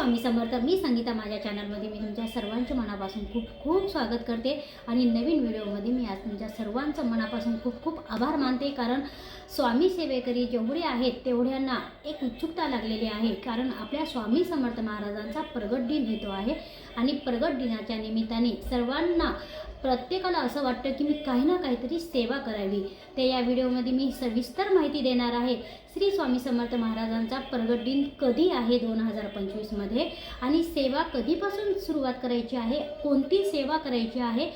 स्वामी समर्थ मी संगीता माझ्या चॅनलमध्ये मी तुमच्या सर्वांच्या मनापासून खूप खूप स्वागत करते आणि नवीन व्हिडिओमध्ये मी आज तुमच्या सर्वांचं मनापासून खूप खूप आभार मानते. कारण स्वामी सेवेकरी जेवढे आहेत तेवढ्यांना एक उत्सुकता लागलेली आहे. कारण आपल्या स्वामी समर्थ महाराजांचा प्रगट दिन येतो आहे. आणि प्रगट दिनाच्या निमित्ताने सर्वांना प्रत्येकाला असं वाटतं की मी काही ना काहीतरी सेवा करावी. ते या व्हिडिओमध्ये मी सविस्तर माहिती देणार आहे. श्री स्वामी समर्थ महाराजांचा प्रगट दिन कधी आहे दोन हजार पंचवीसमध्ये? आणि सेवा कधीपासून सुरुवात करायची आहे? कोणती सेवा करायची आहे?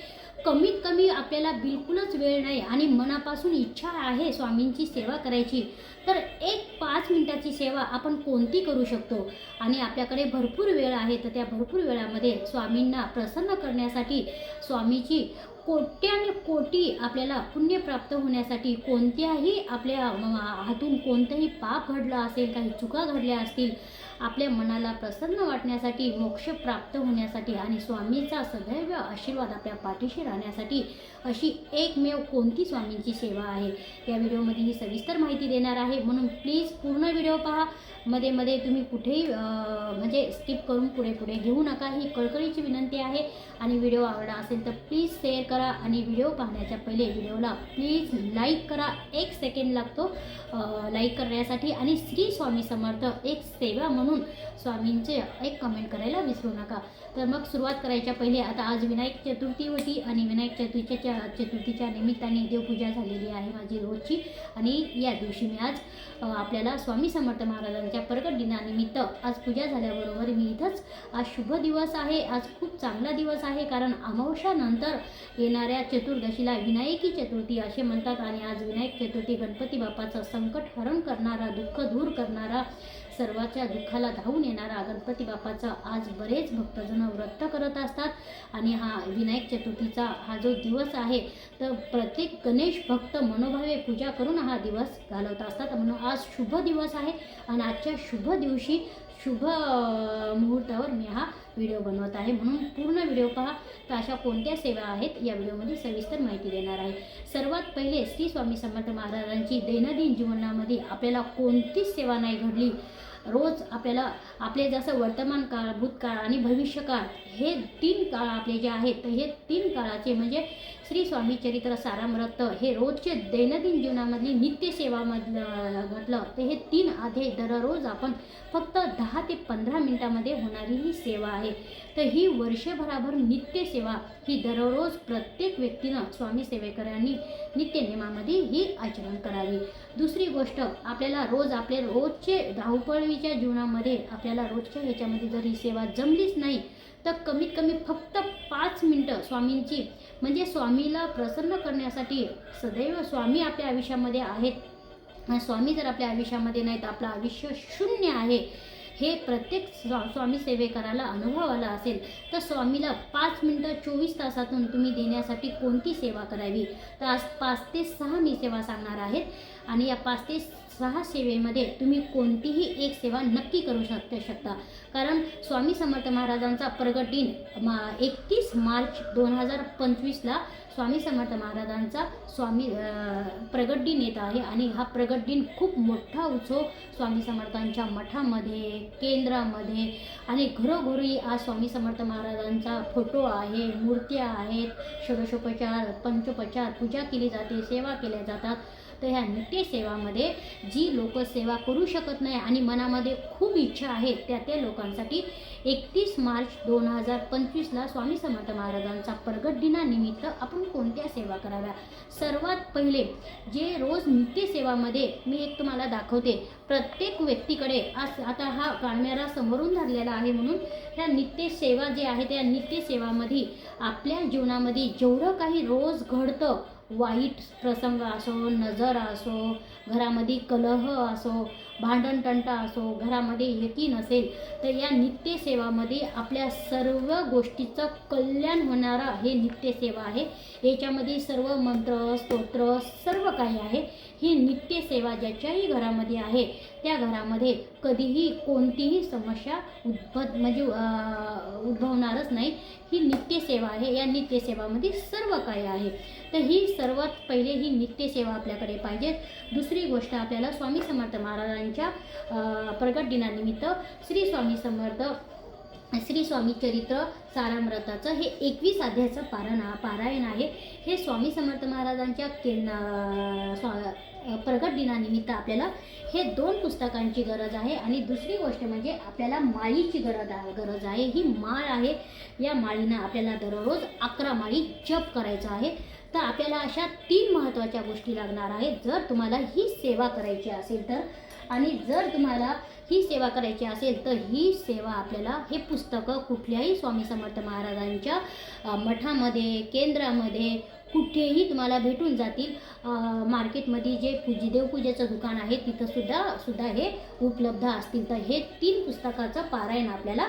कमीत कमी आपल्याला बिलकुलच वेळ नाही आणि मनापासून इच्छा आहे स्वामींची सेवा करायची. तर एक पाच मिनटाची सेवा आपण कोणती करू शकतो? आणि आपल्याकडे भरपूर वेळ आहे तर त्या भरपूर वेळामध्ये स्वामींना प्रसन्न करण्यासाठी स्वामीची कोट्याने कोटी आपल्याला पुण्य प्राप्त होण्यासाठी कोणत्याही आपल्या हातून कोणतंही पाप घडलं असेल काही चुका घडल्या असतील आपल्या मनाला प्रसन्न वाटण्यासाठी मोक्ष प्राप्त होण्यासाठी आणि स्वामीचा सदैव आशीर्वाद आपल्या पाठीशी राहण्यासाठी अशी एकमेव कोणती स्वामींची सेवा आहे? या व्हिडिओमध्ये ही सविस्तर माहिती देणार आहे. म्हणून प्लीज पूर्ण व्हिडिओ पहा. मध्ये मध्ये तुम्ही कुठेही म्हणजे स्किप करून पुढे पुढे घेऊ नका. ही कळकळीची विनंती आहे. आणि व्हिडिओ आवडला असेल तर प्लीज शेअर करा. आणि व्हिडिओ पाहण्याच्या पहिले व्हिडिओला प्लीज लाईक करा. एक सेकंड लागतो लाईक करण्यासाठी. आणि श्री स्वामी समर्थ एक सेवा म्हणून म्हणून स्वामींचे एक कमेंट करायला विसरू नका. तर मग सुरुवात करायच्या पहिले आता आज विनायक चतुर्थी होती आणि विनायक चतुर्थीच्या चतुर्थीच्या निमित्ताने देवपूजा झालेली आहे माझी रोजची. आणि या दिवशी मी आज आपल्याला स्वामी समर्थ महाराजांच्या प्रगट दिनानिमित्त आज पूजा झाल्याबरोबर मी इथंच आज शुभ दिवस आहे. आज खूप चांगला दिवस आहे कारण अमावश्यानंतर येणाऱ्या चतुर्दशीला विनायकी चतुर्थी असे म्हणतात आणि आज विनायक चतुर्थी गणपती बाप्पाचं संकट हरण करणारा दुःख दूर करणारा सर्वाच्या दुःखाला धावून येणारा गणपती बाप्पाचा आज बरेच भक्तजन व्रत करत असतात. आणि हा विनायक चतुर्थीचा हा जो दिवस आहे तर प्रत्येक गणेश भक्त मनोभावे पूजा करून हा दिवस घालवत असतात. म्हणून आज शुभ दिवस आहे. आणि आजच्या शुभ दिवशी शुभ मुहूर्तावर मी हा व्हिडिओ बनवत आहे. म्हणून पूर्ण व्हिडिओ पहा तर अशा कोणत्या सेवा आहेत या व्हिडिओमध्ये सविस्तर माहिती देणार आहे. सर्वात पहिले श्री स्वामी समर्थ महाराजांची दैनंदिन जीवनामध्ये आपल्याला कोणतीच सेवा नाही घडली? रोज आपल्याला आपले जसं वर्तमान काळ भूतकाळ आणि भविष्यकाळ हे तीन काळ आपले जे आहेत तर हे तीन काळाचे म्हणजे श्री स्वामी चरित्र सारामृत हे रोजचे दैनंदिन जीवनामधली नित्यसेवामधलं म्हटलं तर हे तीन आधे दररोज आपण फक्त दहा ते पंधरा मिनटामध्ये होणारी ही सेवा आहे. तर ही वर्षभराभर नित्यसेवा ही दररोज प्रत्येक व्यक्तीनं स्वामी सेवेकरांनी नित्यनेमामध्ये ही आचरण करावी. दुसरी गोष्ट आपल्याला रोज आपले रोजचे धावपळीच्या जीवनामध्ये आपल्याला रोजच्या ह्याच्यामध्ये जर ही सेवा जमलीच नाही तर कमीत कमी फक्त पाच मिनटं स्वामींची म्हणजे स्वामीला प्रसन्न करण्यासाठी सदैव स्वामी आपल्या आयुष्यामध्ये आहेत. स्वामी जर आपल्या आयुष्यामध्ये नाही तर आपलं आयुष्य शून्य आहे हे प्रत्येक स्वा स्वामी सेवेकराला अनुभव आला असेल तर स्वामीला पाच मिनटं चोवीस तासातून तुम्ही देण्यासाठी कोणती सेवा करावी? तर आज पाच ते सहा मी सेवा सांगणार आहेत. आणि या पाच ते सहा सेवेमध्ये तुम्ही कोणतीही एक सेवा नक्की करू शकते शकता. कारण स्वामी समर्थ महाराजांचा प्रगट दिन मा एकतीस मार्च दोन हजार पंचवीसला स्वामी समर्थ महाराजांचा स्वामी प्रगट दिन येत आहे आणि हा प्रगट दिन खूप मोठा उत्सव स्वामी समर्थांच्या मठामध्ये केंद्रामध्ये आणि घरोघरी आज स्वामी समर्थ महाराजांचा फोटो आहे मूर्त्या आहेत षोडशोपचार पंचोपचार पूजा केली जाते सेवा केल्या जातात. तर ह्या नित्यसेवामध्ये जी लोक सेवा करू शकत नाही आणि मनामध्ये खूप इच्छा आहे त्या त्या लोकांसाठी एकतीस मार्च दोन हजार पंचवीसला स्वामी समर्थ महाराजांचा प्रगट दिनानिमित्त आपण कोणत्या सेवा कराव्या? सर्वात पहिले जे रोज नित्यसेवामध्ये मी एक तुम्हाला दाखवते प्रत्येक व्यक्तीकडे आज आता हा कॅमेरा समोरून धरलेला आहे म्हणून ह्या नित्यसेवा जे आहे त्या नित्यसेवामध्ये आपल्या जीवनामध्ये जेवढं काही रोज घडतं वाईट प्रसंग असो नजर असो घरामध्ये कलह असो भांडण तंटा असो घरामध्ये एकी नसेल तर या नित्यसेवामध्ये आपल्या सर्व गोष्टीचं कल्याण होणारा हे नित्यसेवा आहे. याच्यामध्ये सर्व मंत्र स्तोत्र सर्व काही आहे. ही नित्यसेवा ज्याच्याही घरामध्ये आहे त्या घरामध्ये कधीही कोणतीही समस्या उद्भव म्हणजे उद्भवणारच नाही. ही नित्यसेवा आहे. या नित्यसेवामध्ये सर्व काही आहे. तर ही सर्वात पहिले ही नित्यसेवा आपल्याकडे पाहिजे. दुसरी गोष्ट आपल्याला स्वामी समर्थ महाराजांनी महाराजांच्या प्रगट दिनानिमित्त श्री स्वामी समर्थ श्री स्वामी चरित्र सारामृताचं हे एकवीस अध्यायाचं पारण पारायण आहे. हे स्वामी समर्थ महाराजांच्या केन स्वा प्रगट दिनानिमित्त आपल्याला हे दोन पुस्तकांची गरज आहे आणि दुसरी गोष्ट म्हणजे आपल्याला माळीची गरज आहे गरज आहे. ही माळ आहे. या माळीनं आपल्याला दररोज अकरा माळी जप करायचा आहे. तर आपल्याला अशा तीन महत्त्वाच्या गोष्टी लागणार आहेत. जर तुम्हाला ही सेवा करायची असेल तर आणि जर तुम्हाला ही सेवा करायची असेल तर ही सेवा आपल्याला हे पुस्तकं कुठल्याही स्वामी समर्थ महाराजांच्या मठामध्ये केंद्रामध्ये कुठेही तुम्हाला भेटून जातील. मार्केटमध्ये जे पूजी देवपूजेचं दुकान आहे तिथं सुद्धा सुद्धा हे उपलब्ध असतील. तर हे तीन पुस्तकाचं पारायण आपल्याला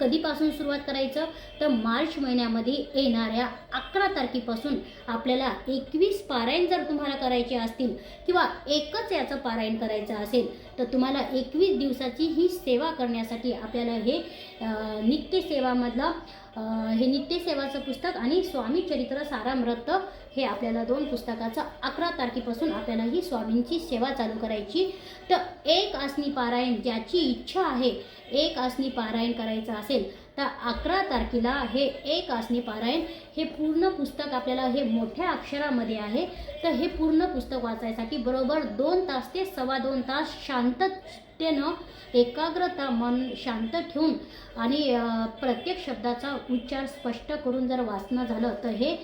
कधीपासून सुरुवात करायचं? तर मार्च महिन्यामध्ये येणाऱ्या अकरा तारखेपासून आपल्याला एकवीस पारायण जर तुम्हाला करायचे असतील किंवा एकच याचं पारायण करायचं असेल तर तुम्हाला एकवीस दिवसाची ही सेवा करण्यासाठी आपल्याला हे नित्यसेवामधलं हे नित्यसेवाचं पुस्तक आणि स्वामी चरित्र सारामृत हे आपल्याला दोन पुस्तकाचं अकरा तारखेपासून आपल्याला ही स्वामींची सेवा चालू करायची. तर एक आसनी पारायण ज्याची इच्छा आहे एक आसनी पारायण करायचं असेल तर अकरा तारखेला हे एक आसनी पारायण हे पूर्ण पुस्तक आपल्याला हे मोठ्या अक्षरामध्ये आहे. तर हे पूर्ण पुस्तक वाचायसाठी बरोबर दोन तास ते सव्वा दोन तास शांततेनं एकाग्रता मन शांत ठेवून आणि प्रत्येक शब्दाचा उच्चार स्पष्ट करून जर वाचणं झालं तर हे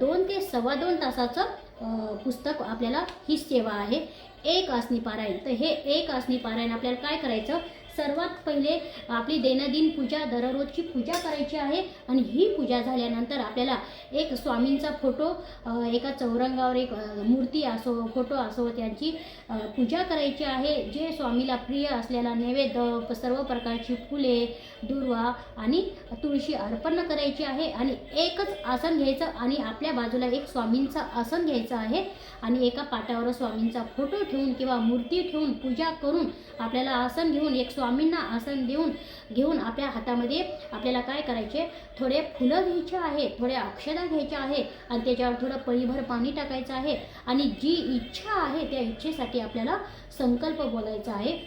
दोन ते सव्वा दोन तासाचं पुस्तक आपल्याला ही सेवा आहे. एक आसनी पारायण तर हे एक आसनी पारायण आपल्याला काय करायचं? सर्वात पहिले आपली दैनंदिन पूजा दररोजची पूजा करायची आहे आणि ही पूजा झाल्यानंतर आपल्याला एक स्वामींचा फोटो एका चौरंगावर एक मूर्ती असो फोटो असो त्यांची पूजा करायची आहे. जे स्वामीला प्रिय असलेला नैवेद्य सर्व प्रकारची फुले दुर्वा आणि तुळशी अर्पण करायची आहे आणि एकच आसन घ्यायचं आणि आपल्या बाजूला एक स्वामींचं आसन घ्यायचं आहे आणि एका पाटावर स्वामींचा फोटो ठेवून किंवा मूर्ती ठेवून पूजा करून आपल्याला आसन घेऊन एक स्वामींना आसन देऊन घेऊन आपल्या हातामध्ये आपल्याला काय करायचे? थोडे फुलं घ्यायचे आहे थोडे अक्षदा घ्यायचे आहे आणि त्याच्यावर थोडं पळीभर पाणी टाकायचं आहे आणि जी इच्छा आहे त्या इच्छेसाठी आपल्याला संकल्प बोलायचा आहे.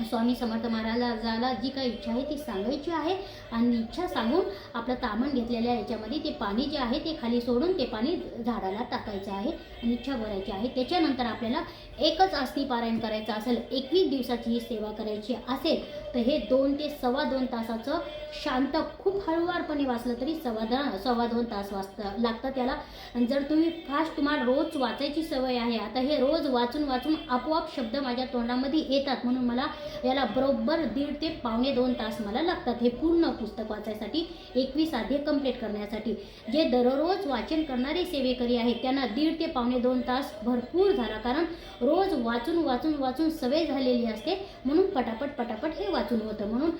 स्वामी समर्थ महाराजाला जी काही इच्छा आहे ती सांगायची आहे. आणि इच्छा सांगून आपलं तामण घेतलेल्या याच्यामध्ये ते पाणी जे आहे ते खाली सोडून ते पाणी झाडाला टाकायचं आहे. आणि इच्छा भरायची आहे. त्याच्यानंतर आपल्याला एकच आस्ती पारायण करायचं असेल एकवीस दिवसाची ही सेवा करायची असेल तर हे दोन ते सव्वा दोन तासाचं शांत खूप हळूवारपणे वाचलं तरी सव्वा द सव्वा दोन तास वाचतं लागतं त्याला. आणि जर तुम्ही फास्ट तुम्हाला रोज वाचायची सवय आहे आता हे रोज वाचून वाचून आपोआप शब्द माझ्या तोंडामध्ये येतात म्हणून मला याला बरोबर दीड ते पावणे दोन तास मला लागतात हे पूर्ण पुस्तक वाचायसाठी एकवीस अध्याय कंप्लीट करण्यासाठी. जे दररोज वाचन करणारे सेवेकरी आहेत त्यांना दीड ते पावणे दोन तास भरपूर झाला कारण रोज वाचून वाचून वाचून सवय झालेली असते. म्हणून पटापट पटापट हे वाचून होतं. म्हणून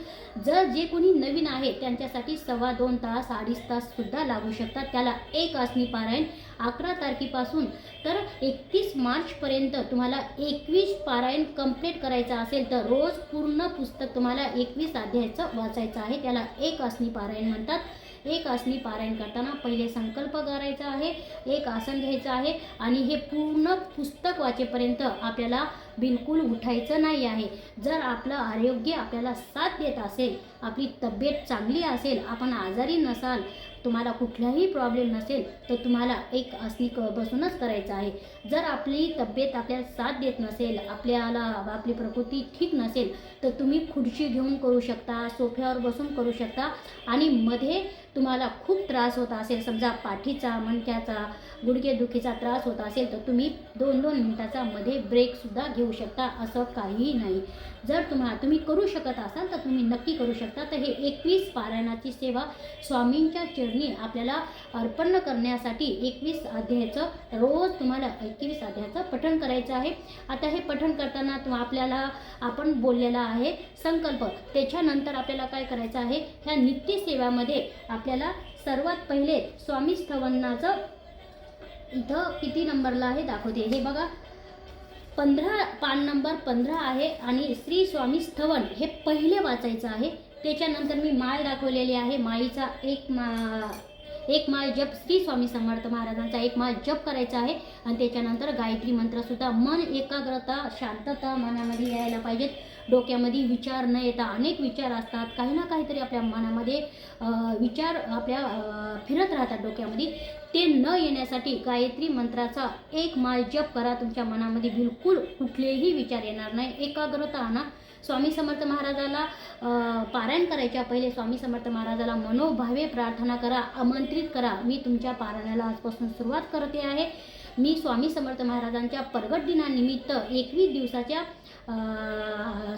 जर जे कोणी नवीन आहे त्यांच्यासाठी सव्वा दोन तास अडीच तास सुद्धा लागू शकतात. त्याला एक आसनी पारायण अकरा तारखेपासून. तर एकतीस मार्चपर्यंत तुम्हाला एकवीस पारायण कंप्लीट करायचं असेल तर रोज पूर्ण पुस्तक तुम्हाला एकवीस अध्यायाचं वाचायचं आहे. त्याला एक आसनी पारायण म्हणतात. एक आसनी पारायण करताना पहिले संकल्प करायचा आहे एक आसन घ्यायचं आहे आणि हे पूर्ण पुस्तक वाचेपर्यंत आपल्याला बिलकुल उठायचं नाही आहे. जर आपलं आरोग्य आपल्याला साथ देत असेल आपली तब्येत चांगली असेल आपण आजारी नसाल तुम्हाला कुठलाही प्रॉब्लेम नसेल तर तुम्हाला एक आसनी बसूनच करायचं आहे. जर आपली तब्येत आपल्याला साथ देत नसेल आपल्याला आपली प्रकृती ठीक नसेल तर तुम्ही खुर्ची घेऊन करू शकता सोफ्यावर बसून करू शकता आणि मध्ये तुम्हाला खूप त्रास होत असेल समजा पाठीचा मणक्याचा गुडघेदुखीचा त्रास होत असेल तर तुम्ही दोन दोन मिनटाचा मध्ये ब्रेकसुद्धा घेऊ शकता असं काहीही नाही. जर तुम्हाला तुम्ही करू शकत असाल तर तुम्ही नक्की करू शकता. तर हे एकवीस पारायणाची सेवा स्वामींच्या चरणी आपल्याला अर्पण करण्यासाठी एकवीस अध्यायाचं रोज तुम्हाला एकवीस अध्यायाचं पठण करायचं आहे. आता हे पठण करताना तुम आपल्याला आपण बोललेला आहे संकल्प. त्याच्यानंतर आपल्याला काय करायचं आहे? ह्या नित्यसेवामध्ये आपल्याला सर्वात पहिले स्वामी स्थवनाचं इथं किती नंबरला आहे दाखवते. हे बघा पंधरा पान नंबर पंधरा आहे आणि श्री स्वामी स्थवन हे पहिले वाचायचं आहे. त्याच्यानंतर मी माळ दाखवलेली आहे. माळीचा एक मा एक माळ जप श्री स्वामी समर्थ महाराजांचा एक माळ जप करायचा आहे. आणि त्याच्यानंतर गायत्री मंत्रसुद्धा मन एकाग्रता शांतता मनामध्ये यायला पाहिजेत. डोक्यामध्ये विचार न येता अनेक विचार असतात. काही ना काहीतरी आपल्या मनामध्ये विचार आपल्या फिरत राहतात डोक्यामध्ये. ते न येण्यासाठी गायत्री मंत्राचा एक माळ जप करा. तुमच्या मनामध्ये बिलकुल कुठलेही विचार येणार नाही. एकाग्रता आणा. स्वामी समर्थ महाराजाला पारायण करायच्या पहिले स्वामी समर्थ महाराजाला मनोभावे प्रार्थना करा आमंत्रित करा. मी तुमच्या पारायणाला आजपासून सुरुवात करते आहे. मी स्वामी समर्थ महाराजांच्या प्रगट दिनानिमित्त एकवीस दिवसाच्या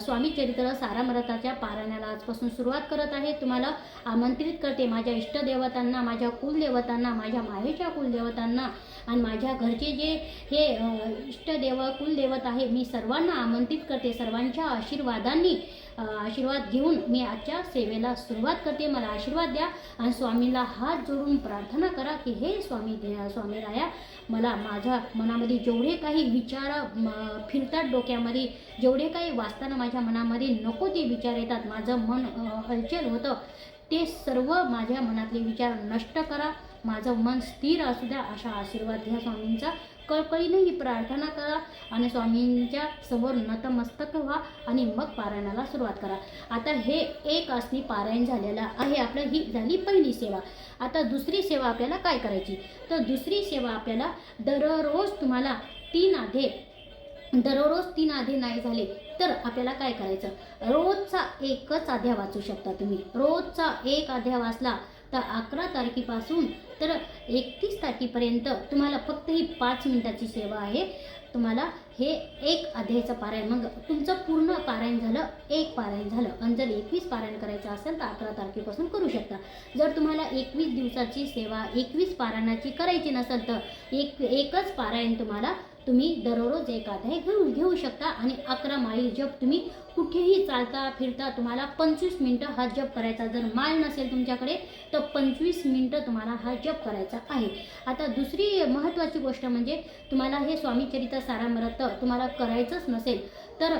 स्वामी चरित्र सारामृताच्या पारायणाला आजपासून सुरुवात करत आहे. तुम्हाला आमंत्रित करते माझ्या इष्टदेवतांना माझ्या कुलदेवतांना माझ्या माहेच्या कुलदेवतांना. आणि माझ्या घरचे जे हे इष्टदेव कुलदेवत आहे मी सर्वांना आमंत्रित करते. सर्वांच्या आशीर्वादांनी आशीर्वाद घेऊन मी आजच्या सेवेला सुरुवात करते. मला आशीर्वाद द्या आणि स्वामीला हात जोडून प्रार्थना करा की हे स्वामी दे- स्वामी राया मला माझ्या मनामध्ये जेवढे काही विचार फिरतात डोक्यामध्ये जेवढे काही वाचताना माझ्या मनामध्ये नको ते विचार येतात माझं मन हलचल होतं ते सर्व माझ्या मनातले विचार नष्ट करा. माझं मन स्थिर असू द्या अशा आशीर्वाद घ्या स्वामींचा. कळकळीने ही प्रार्थना करा आणि स्वामींच्या समोर नतमस्तक व्हा आणि मग पारायणाला सुरुवात करा. आता हे एक आसनी पारायण झालेलं आहे आपलं ही झाली पहिली सेवा. आता दुसरी सेवा आपल्याला काय करायची? तर दुसरी सेवा आपल्याला दररोज तुम्हाला तीन आधे दररोज तीन आधे नाही झाले तर आपल्याला काय करायचं? रोजचा एकच आध्या वाचू शकता तुम्ही. रोजचा एक आध्या वाचला तर अकरा तारखेपासून तर एकतीस तारखेपर्यंत तुम्हाला फक्त ही पाच मिनिटाची सेवा आहे. तुम्हाला हे एक अध्यायचं पारायण मग तुमचं पूर्ण पारायण झालं एक पारायण झालं. आणि जर एकवीस पारायण करायचं असेल तर अकरा तारखेपासून करू शकता. जर तुम्हाला एकवीस दिवसाची सेवा एकवीस पारायणाची करायची नसेल तर एक एकच पारायण तुम्हाला तुम्ही दररोज एक अध्याय घेऊन घेऊ शकता आणि अकरा माळी जप तुम्ही कुठेही चालता फिरता तुम्हाला पंचवीस मिनटं हा जप करायचा. जर माल नसेल तुमच्याकडे तर पंचवीस मिनटं तुम्हाला हा जप करायचा आहे. आता दुसरी महत्त्वाची गोष्ट म्हणजे तुम्हाला हे स्वामीचरित्र सारामृत तुम्हाला करायचंच नसेल तर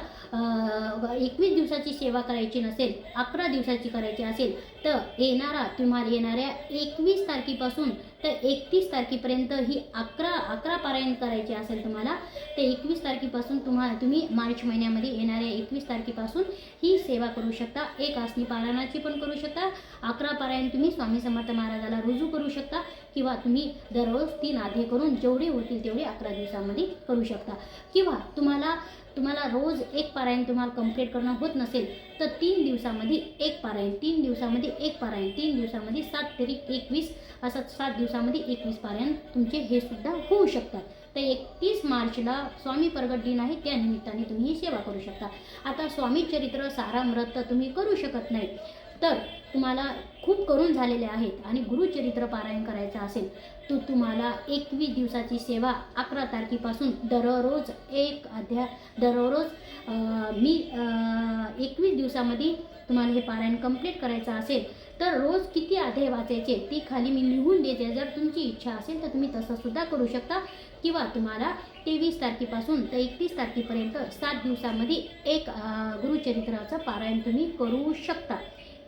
एकवीस दिवसाची सेवा करायची नसेल अकरा दिवसाची करायची असेल तर येणारा तुम्हाला येणाऱ्या एकवीस तारखेपासून तर एकतीस तारखेपर्यंत ही अकरा अकरा पारायण करायची असेल तुम्हाला तर एकवीस तारखेपासून तुम्हाला तुम्ही मार्च महिन्यामध्ये येणाऱ्या एकवीस तारखेपासून ही सेवा करू शकता. एक आसनी पारायणाची पण करू शकता. अकरा पारायण तुम्ही स्वामी समर्थ महाराजाला रुजू करू शकता किंवा तुम्ही दररोज तीन आधे करून जेवढे होतील तेवढे अकरा दिवसामध्ये करू शकता. किंवा तुम्हाला तुम्हाला रोज एक पारायण तुम्हाला कंप्लीट करणं होत नसेल तर तीन दिवसामध्ये एक पारायण तीन दिवसामध्ये एक पारायण तीन दिवसामध्ये सात तरी एकवीस असं सात दिवसामध्ये एकवीस पारायण तुमचे हे सुद्धा होऊ शकतात. तर एकतीस मार्चला स्वामी प्रगट दिन आहे त्या निमित्ताने तुम्ही ही सेवा करू शकता. आता स्वामी चरित्र सारामृत तुम्ही करू शकत नाही. तर तुम्हाला खूप करून झालेले आहेत आणि गुरुचरित्र पारायण करायचं असेल तर तुम्हाला एकवीस दिवसाची सेवा अकरा तारखेपासून दररोज एक अध्या दररोज मी एकवीस दिवसामध्ये तुम्हाला हे पारायण कंप्लीट करायचं असेल तर रोज किती अध्याय वाचायचे ती खाली मी लिहून देते जर तुमची इच्छा असेल तर तुम्ही तसंसुद्धा करू शकता. किंवा तुम्हाला तेवीस तारखेपासून तर एकतीस तारखेपर्यंत सात दिवसामध्ये एक गुरुचरित्राचं पारायण तुम्ही करू शकता.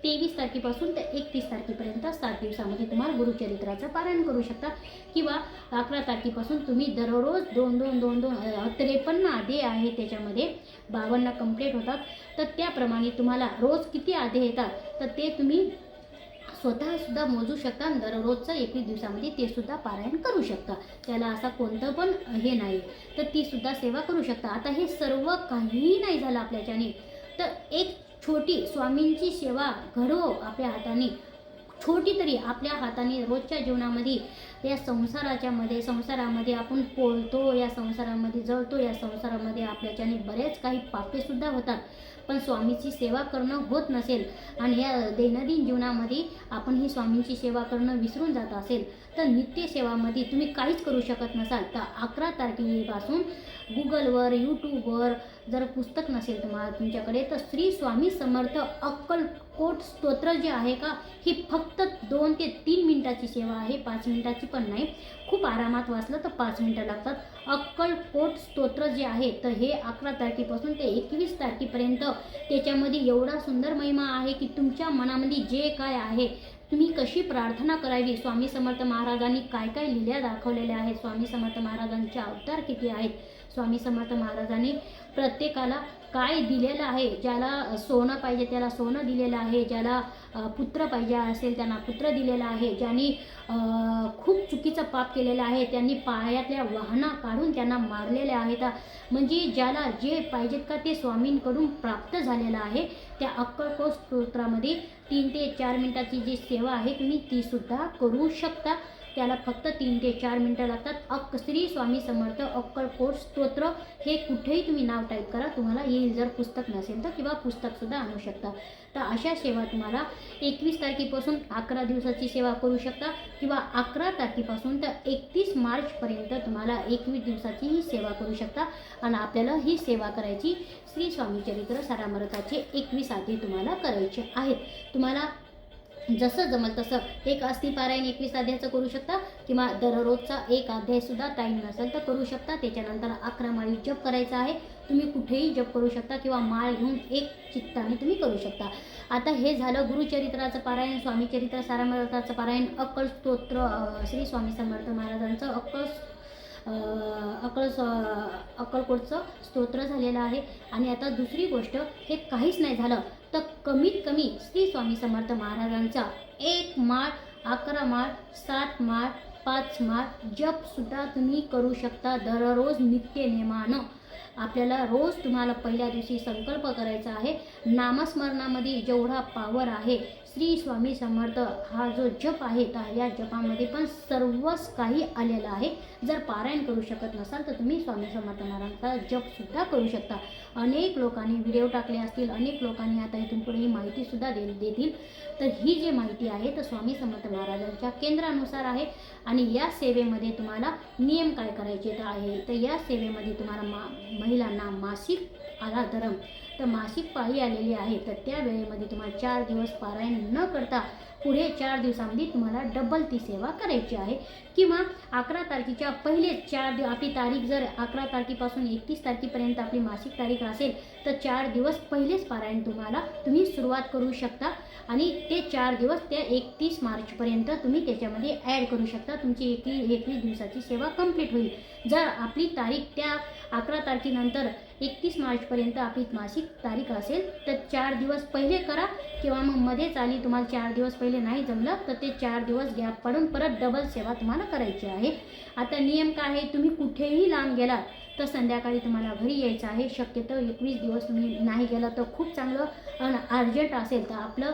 तेवीस तारखेपासून ते एकतीस तारखेपर्यंत सात दिवसामध्ये तुम्हाला गुरुचरित्राचं पारायण करू शकता. किंवा अकरा तारखेपासून तुम्ही दररोज दोन दोन दोन दोन त्रेपन्न आधे आहे त्याच्यामध्ये बावन्न कंप्लीट होतात. तर त्याप्रमाणे तुम्हाला रोज किती आधे येतात तर ते तुम्ही स्वतःसुद्धा मोजू शकता दररोजचं एकवीस दिवसामध्ये ते सुद्धा पारायण करू शकता. त्याला असा कोणतं पण हे नाही. तर ती सुद्धा सेवा करू शकता. आता हे सर्व काहीही नाही झालं आपल्याच्याने. तर एक छोटी स्वामींची सेवा घडो आपल्या हाताने. छोटी तरी आपल्या हाताने रोजच्या जीवनामध्ये या संसाराच्या मध्ये संसारामध्ये आपण पोळतो या संसारामध्ये जळतो या संसारामध्ये आपल्याच्याने बरेच काही पापेसुद्धा होतात. पण स्वामीची सेवा करणं होत नसेल आणि या दैनंदिन जीवनामध्ये आपण ही स्वामींची सेवा करणं विसरून जात असेल तर नित्यसेवामध्ये तुम्ही काहीच करू शकत नसाल. तर अकरा तारखेपासून गुगलवर यूट्यूबवर जर पुस्तक नसेल तुम्हाला तुमच्याकडे तर श्री स्वामी समर्थ अक्कलकोट स्तोत्र जे आहे का ही फक्त दोन ते तीन मिनटाची सेवा आहे. पाच मिनटाची पण नाही. खूप आरामात वाचलं तर पाच मिनटं लागतात. अक्कलकोट स्तोत्र जे आहे तर हे अकरा तारखेपासून ते एकवीस तारखेपर्यंत त्याच्यामध्ये एवढा सुंदर महिमा आहे की तुमच्या मनामध्ये जे काय आहे तुम्ही कशी प्रार्थना करावी? स्वामी समर्थ महाराजांनी काय काय लिहिल्या दाखवलेल्या आहेत? स्वामी समर्थ महाराजांचे अवतार किती आहेत? स्वामी समर्थ महाराजांनी प्रत्येकाला काय दिलेलं आहे? ज्याला सोनं पाहिजे त्याला सोनं दिलेलं आहे. ज्याला पुत्र पाहिजे असेल त्यांना पुत्र दिलेलं आहे. ज्यांनी खूप चुकीचं पाप केलेलं आहे त्यांनी पायातल्या वाहना काढून त्यांना मारलेल्या आहेत. म्हणजे ज्याला जे पाहिजेत का ते स्वामींकडून प्राप्त झालेलं आहे. त्या अक्कलकोट स्तोत्रामध्ये तीन ते चार मिनिटाची जी सेवा आहे तुम्ही तीसुद्धा करू शकता. त्याला फक्त तीन ते चार मिनटं लागतात. अक्क श्री स्वामी समर्थ अक्कलकोट स्तोत्र हे कुठेही तुम्ही नाव टाईप करा तुम्हाला येईल. जर पुस्तक नसेल तर किंवा पुस्तकसुद्धा आणू शकता. तर अशा सेवा तुम्हाला एकवीस तारखेपासून अकरा दिवसाची सेवा करू शकता किंवा अकरा तारखेपासून तर एकतीस मार्चपर्यंत तुम्हाला एकवीस दिवसाची ही सेवा करू शकता आणि आपल्याला ही सेवा करायची श्री स्वामी चरित्र सारामरताचे एकवीस आधी तुम्हाला करायचे आहेत. तुम्हाला जसं जमल तसं. एक अस्थिपारायण एकवीस अध्यायाचं करू शकता किंवा दररोजचा एक अध्यायसुद्धा टाईम नसेल तर करू शकता. त्याच्यानंतर अकरा माळी जप करायचा आहे. तुम्ही कुठेही जप करू शकता किंवा माळ घेऊन एक चित्ताने तुम्ही करू शकता. आता हे झालं गुरुचरित्राचं पारायण स्वामी चरित्र पारायण अक्कल स्तोत्र श्री स्वामी समर्थ महाराजांचं अक्कल अकळ अक्कल स- अक्कलकोटचं स्तोत्र झालेलं आहे. आणि आता दुसरी गोष्ट हे काहीच नाही झालं. तर कमीत कमी श्री स्वामी समर्थ महाराजांचा एक माळ अकरा माळ सात माळ पाच माळ जपसुद्धा तुम्ही करू शकता. दररोज नित्य नेमानं. आपल्याला रोज तुम्हाला पहिल्या दिवशी संकल्प करायचा आहे. नामस्मरणामध्ये जेवढा पावर आहे श्री स्वामी समर्थ हा जो जप आहे तर या जपामध्ये पण सर्वच काही आलेलं आहे. जर पारायण करू शकत नसाल तर तुम्ही स्वामी समर्थ महाराजांचा जपसुद्धा करू शकता. अनेक लोकांनी व्हिडिओ टाकले असतील अनेक लोकांनी आता इथून पुढे ही माहितीसुद्धा दे देतील. तर ही जी माहिती आहे तर स्वामी समर्थ महाराजांच्या केंद्रानुसार आहे. आणि या सेवेमध्ये तुम्हाला नियम काय करायचे तर आहे. तर या सेवेमध्ये तुम्हाला मा महिलांना मासिक आला धरम तर मासिक पाळी आलेली आहे. तर त्या वेळेमध्ये तुम्हाला चार दिवस पारायण न करता पुढे चार दिवसामध्ये तुम्हाला डबल ती सेवा करायची आहे. किंवा अकरा तारखेच्या पहिले चार दिव आपली तारीख जर अकरा तारखेपासून एकतीस तारखेपर्यंत आपली मासिक तारीख असेल तर चार दिवस पहिलेच पारायण तुम्हाला तुम्ही सुरुवात करू शकता. आणि ते चार दिवस त्या एकतीस मार्चपर्यंत तुम्ही त्याच्यामध्ये ॲड करू शकता. तुमची एकवीस एकवीस दिवसाची सेवा कंप्लीट होईल. जर आपली तारीख त्या अकरा तारखेनंतर एकतीस मार्चपर्यंत आपली मासिक तारीख असेल तर चार दिवस पहिले करा किंवा मग मध्येच आली तुम्हाला चार दिवस पहिले नाही जमलं तर ते चार दिवस गॅप पाडून परत डबल सेवा तुम्हाला करायची आहे. आता नियम काय आहे? तुम्ही कुठेही लांब गेलात तर संध्याकाळी तुम्हाला घरी यायचं आहे. शक्यतो एकवीस दिवस तुम्ही नाही गेला तर खूप चांगलं आणि अर्जंट असेल तर आपलं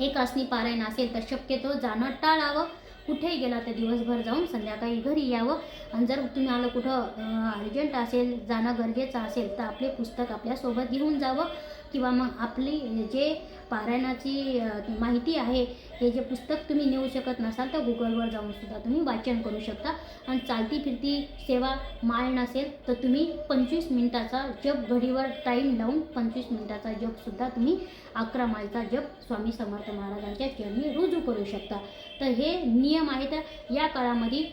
एक असणी पारायण असेल तर शक्यतो जाणं टाळावं. कुठेही गेला तर दिवसभर जाऊन संध्याकाळी घरी यावं. आणि जर तुम्हाला कुठं अर्जंट असेल जाणं गरजेचं असेल तर आपले पुस्तक आपल्यासोबत घेऊन जावं. किंवा मग आपली जे पारायणाची माहिती आहे हे जे पुस्तक तुम्ही नेऊ शकत नसाल तर गुगलवर जाऊन सुद्धा तुम्ही वाचन करू शकता. आणि चालती फिरती सेवा माळ नसेल तर तुम्ही पंचवीस मिनिटाचा जप घडीवर टाईम लावून पंचवीस मिनिटाचा जपसुद्धा तुम्ही अकरा माळचा जप स्वामी समर्थ महाराजांच्या चरणी रुजू करू शकता. तर हे नियम आहेत. या काळामध्ये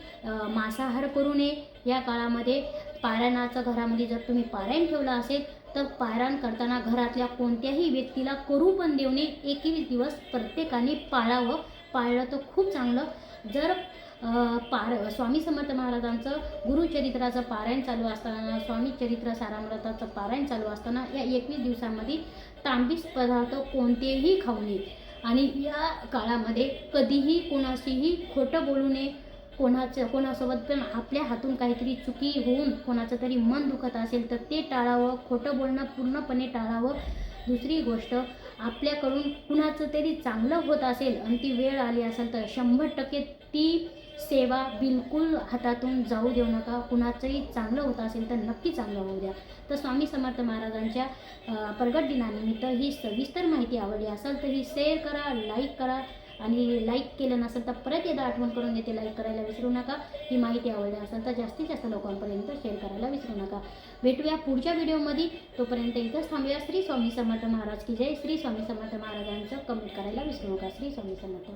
मांसाहार करू नये. या काळामध्ये पारायणाचं घरामध्ये जर तुम्ही पारायण ठेवलं असेल तर पारायण करताना घरातल्या कोणत्याही व्यक्तीला करू पण देऊ नये एकवीस दिवस प्रत्येकाने पाळावं. पाळलं तर खूप चांगलं. जर पार स्वामी समर्थ महाराजांचं गुरुचरित्राचं पारायण चालू असताना स्वामी चरित्र सारामृताचं पारायण चालू असताना या एकवीस दिवसामध्ये तांबीस पदार्थ कोणतेही खाऊ नये. आणि या काळामध्ये कधीही कोणाशीही खोटं बोलू नये. कोणाचं कोणासोबत पण आपल्या हातून काहीतरी चुकी होऊन कोणाचं तरी मन दुखत असेल तर ते टाळावं खोटं बोलणं पूर्णपणे टाळावं. दुसरी गोष्ट आपल्याकडून कुणाचं तरी चांगलं होत असेल आणि ती वेळ आली असेल तर शंभर टक्के ती सेवा बिलकुल हातातून जाऊ देऊ नका. कुणाचंही चांगलं होत असेल तर नक्की चांगलं होऊ द्या. तर स्वामी समर्थ महाराजांच्या प्रगट दिनानिमित्त ही सविस्तर माहिती आवडली असेल तर ही शेअर करा लाईक करा. आणि लाईक केलं नसेल तर परत एकदा आठवण करून देते लाईक करायला विसरू नका. ही माहिती आवडली असेल तर जास्तीत जास्त लोकांपर्यंत शेअर करायला विसरू नका. भेटूया पुढच्या व्हिडिओमध्ये तोपर्यंत इथंच थांबूया. श्री स्वामी समर्थ महाराज की जय. श्री स्वामी समर्थ महाराजांचं कमेंट करायला विसरू नका. श्री स्वामी समर्थ.